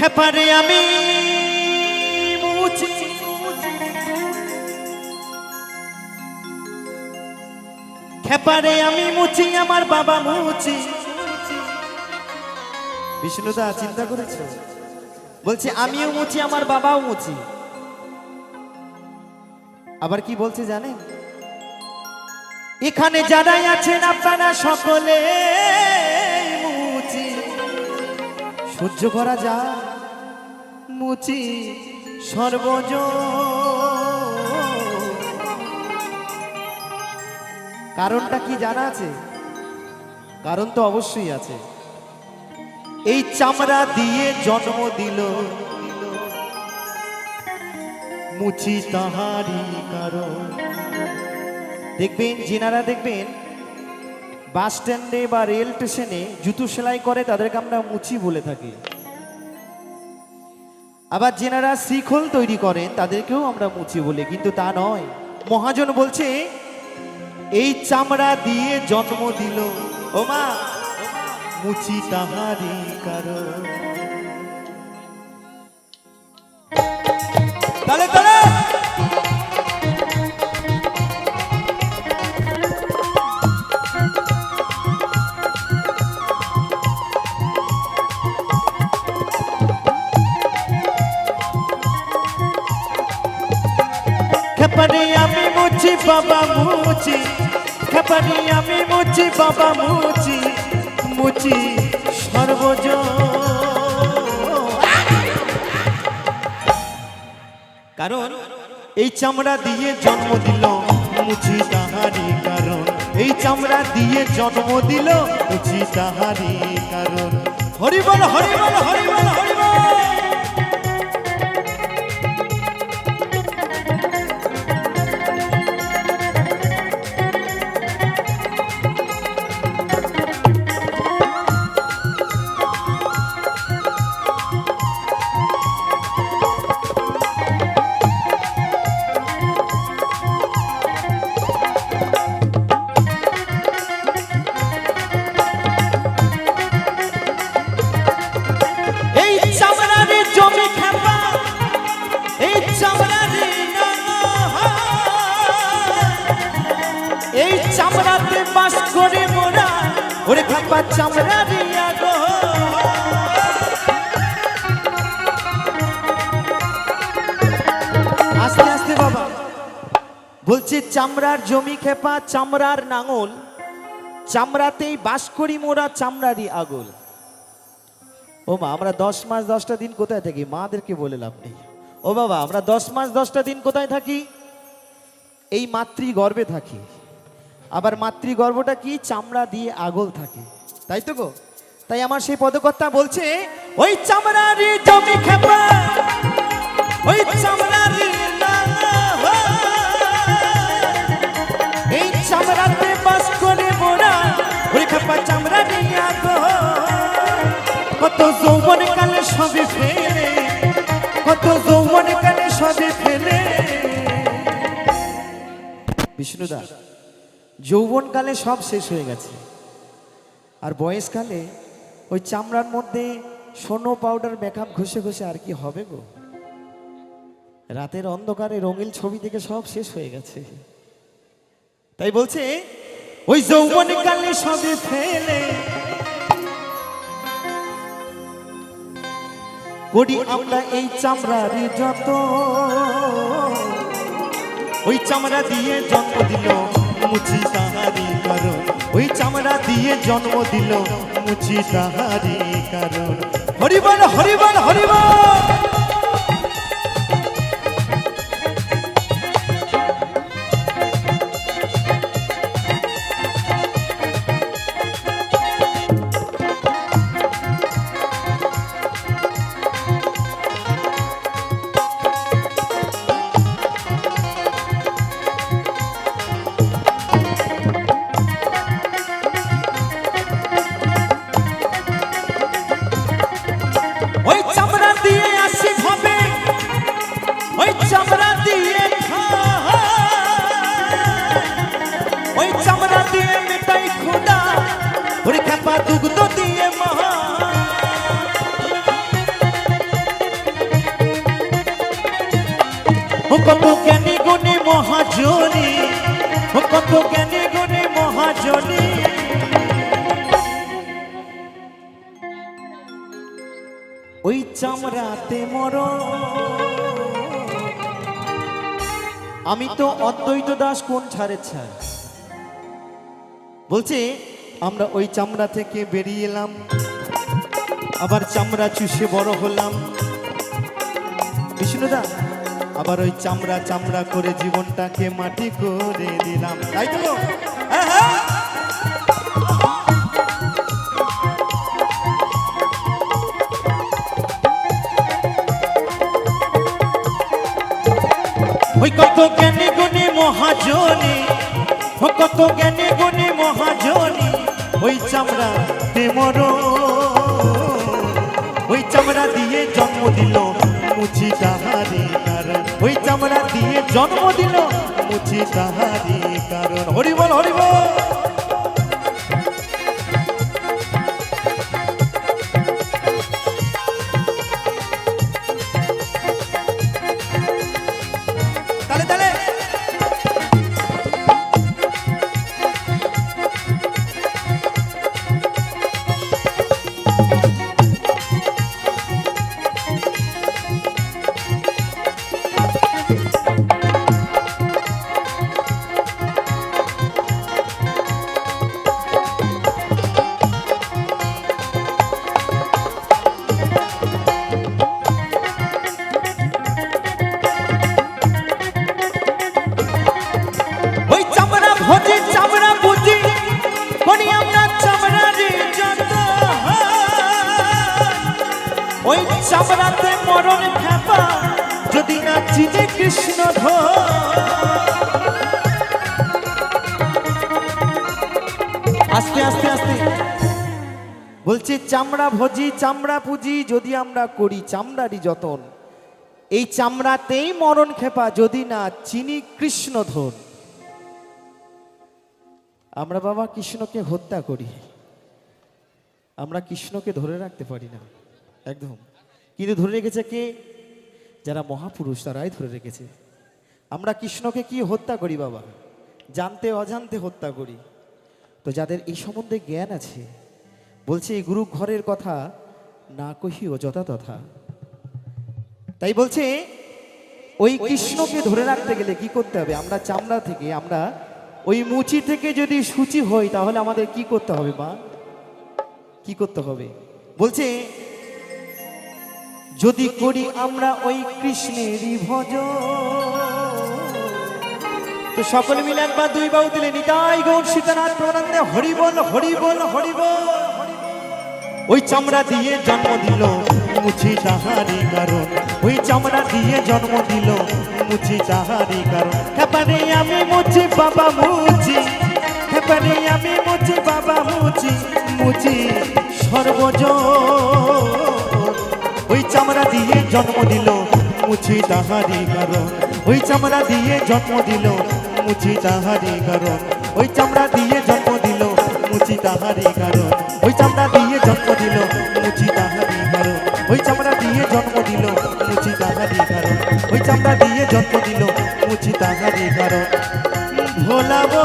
খেপারে আমি মুছি। খেপারে আমি মুছি, আমার বাবা মুছি। বিষ্ণুদা, চিন্তা করেছ? বলছে, আমিও মুছি, আমার বাবাও মুছি। আবার কি বলছে জানেন? এখানে যারাই আছেন, আপনারা সকলে মুচি সহ্য করা যায়। মুচি সর্বজ। কারণটা কি জানা আছে? কারণ তো অবশ্যই আছে। এই চামড়া দিয়ে জন্ম দিল। মুচি তাহারি কারণ। দেখবেন যেনারা দেখবেন বাস স্ট্যান্ডে বা রেল স্টেশনে জুতো সেলাই করে, তাদেরকে আমরা মুচি বলে থাকি। আবার যেনারা শিখল তৈরি করেন, তাদেরকেও আমরা মুচি বলি, কিন্তু তা নয়। মহাজন বলছে, এই চামড়া দিয়ে জন্ম দিল, ও মা মুচি তাহারি কারণ। তাহলে তালে আমি বাবা আমি বাবা সর্বজ কারণ এই চামড়া দিয়ে জন্ম দিল মুচি তাহারি কারণ। এই চামড়া দিয়ে জন্ম দিল মুচি তাহারি কারণ। হরিবল হরিবল হরিবল হরিবল। ওরে খাপা চামড়ারে আগো আস্তে আস্তে বাবা। বলছে, চামড়ার জমি খেপা, চামড়ার নাঙল। চামড়াতেই বাস করি মোরা, চামড়ারই আগল। ও মা, আমরা দশ মাস, দশটা দিন কোথায় থাকি? মাদেরকে বলে লাভ নেই। ও বাবা, আমরা দশ মাস, দশটা দিন কোথায় থাকি? এই মাতৃ গর্বে থাকি। আবার মাতৃগর্ভটা কি? চামড়া দিয়ে আগল থাকে। তাই তো গো? তাই আমার সেই পদকর্তা বলছে, ওই চামড়ারি জমি খেপা, ওই এই চামড়াতে ওই চামড়া কত ফেলে কত ফেলে। বিষ্ণুদা যৌবন কালে সব শেষ হয়ে গেছে। আর বয়সকালে ওই চামড়ার মধ্যে সোনো পাউডার মেকআপ ঘষে ঘষে আর কি হবে গো? রাতের অন্ধকারে রঙিন ছবি থেকে সব শেষ হয়ে গেছে। তাই বলছে, ওই যৌবন কালে সবে ফেলে করি আমরা এই চামড়ার যত ওই চামড়া দিয়ে জন্ম দিল মুচি তাহারি কারণ ওই চামড়া দিয়ে জন্ম দিল মুচি তাহারি কারণ হরিবল হরিবল হরিবল মা দুগ্ধ দিয়ে মহা। কত জ্ঞানী গুণী মহাজনী। ওই চামড়াতে মর আমি তো অদ্বৈত দাস কোন ছাড়ে ছাড়? বলছি আমরা ওই চামড়া থেকে বেরিয়ে এলাম। আবার চামড়া চুষে বড় হলাম। বিষ্ণুদা আবার ওই চামড়া চামড়া করে জীবনটাকে মাটি করে দিলাম। তাই তো? হ্যাঁ, হ্যাঁ। ওই কত জ্ঞানী গুণী মহাজনী কত জ্ঞানী গুণী মহাজনী। ওই চামড়া তেমর ওই চামড়া দিয়ে জন্ম দিল মুছি তাহারি কারণ। ওই চামড়া দিয়ে জন্ম দিল মুছি তাহারি কারণ। হরিবল হরিবল! ওই চামড়াতে মরণ খেপা, যদি না চিনে কৃষ্ণ আস্তে আস্তে আস্তে। বলছে, চামড়া ভোজি, চামড়া পুজি, যদি আমরা করি চামড়ারি যতন, এই চামড়াতেই মরণ খেপা, যদি না চিনি কৃষ্ণ ধন আমরা বাবা কৃষ্ণকে হত্যা করি। আমরা কৃষ্ণকে ধরে রাখতে পারি না। একদম। কিন্তু ধরে রেখেছে কে? যারা মহাপুরুষ তারাই ধরে রেখেছে। আমরা কৃষ্ণকে কি হত্যা করি বাবা? জানতে অজান্তে হত্যা করি। তো যাদের এই সম্বন্ধে জ্ঞান আছে বলছে এই গুরু ঘরের কথা না কহিও যথা তথা। তাই বলছে ওই কৃষ্ণকে ধরে রাখতে গেলে কি করতে হবে? আমরা চামড়া থেকে আমরা ওই মুচি থেকে যদি সূচি হই তাহলে আমাদের কি করতে হবে মা? কি করতে হবে? বলছে যদি করি আমরা ওই কৃষ্ণেরই ভজ। তো সকলে মিলে একবার দুই বাউ দিলে নিতাই গৌর সীতানাথ প্রণন্দে হরি বল হরি বল হরি বল। ওই চামড়া দিয়ে জন্ম দিল মুছি তাহারি কারণ। ওই চামড়া দিয়ে জন্ম দিল মুছি তাহারি কারণ। হ্যাপারে আমি মুছি বাবা মুছি হ্যাপারে আমি মুছি বাবা মুছি মুছি সর্বজ ওই চামড়া দিয়ে জন্ম দিল, মুছি তাহারি কারণ। ওই চামড়া দিয়ে জন্ম দিল, মুছি তাহারি কারণ। ওই চামড়া দিয়ে জন্ম দিল মুচি তাহারি কারণ। ওই চামড়া দিয়ে জন্ম দিল মুচি তাহারি কারণ। ওই চামড়া দিয়ে জন্ম দিল মুচি তাহারি কারণ। ওই চামড়া দিয়ে জন্ম দিল মুচি তাহারি কারণ। ভোলাবো